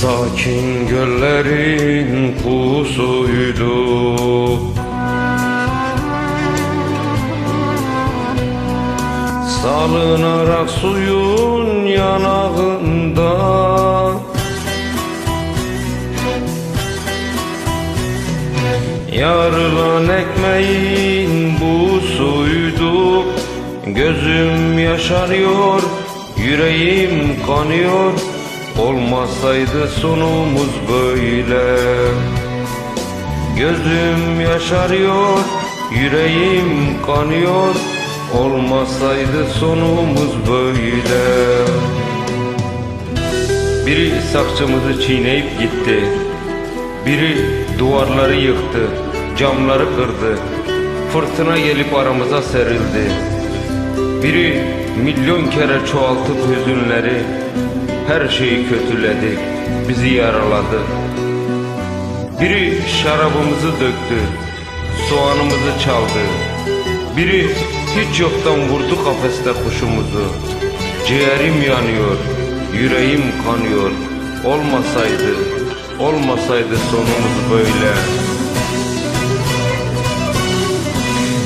Sakin göllerin pusuydu Salınarak suyun yanağında. Yarılan ekmeğin bu suydu. Gözüm yaşarıyor, yüreğim kanıyor Olmasaydı sonumuz böyle. Gözüm yaşarıyor, yüreğim kanıyor. Olmasaydı sonumuz böyle. Biri sakçımızı çiğneyip gitti. Biri duvarları yıktı, camları kırdı. Fırtına gelip aramıza serildi. Biri milyon kere çoğaltıp hüzünleri Her şeyi kötüledi, bizi yaraladı. Biri şarabımızı döktü, soğanımızı çaldı. Biri hiç yoktan vurdu kafeste kuşumuzu. Ciğerim yanıyor, yüreğim kanıyor. Olmasaydı, olmasaydı sonumuz böyle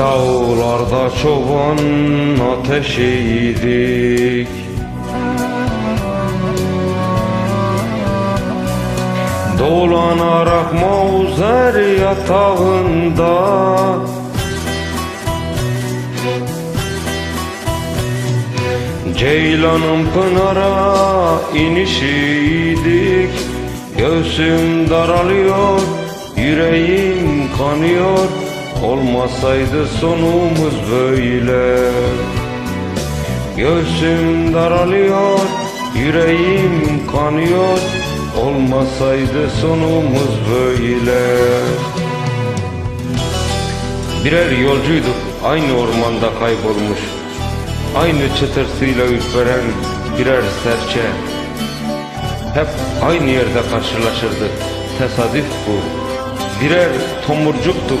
Dağlarda çoban ateşiydik. Dolanarak Mauzer yatağında. Ceylanın pınara inişiydik. Göğsüm daralıyor, yüreğim kanıyor Olmasaydı sonumuz böyle. Göğsüm daralıyor, yüreğim kanıyor. Olmasaydı sonumuz böyle. Birer yolcuyduk aynı ormanda kaybolmuş. Aynı çıtırsıyla ürperen birer serçe. Hep aynı yerde karşılaşırdık. Tesadüf bu. Birer tomurcuktuk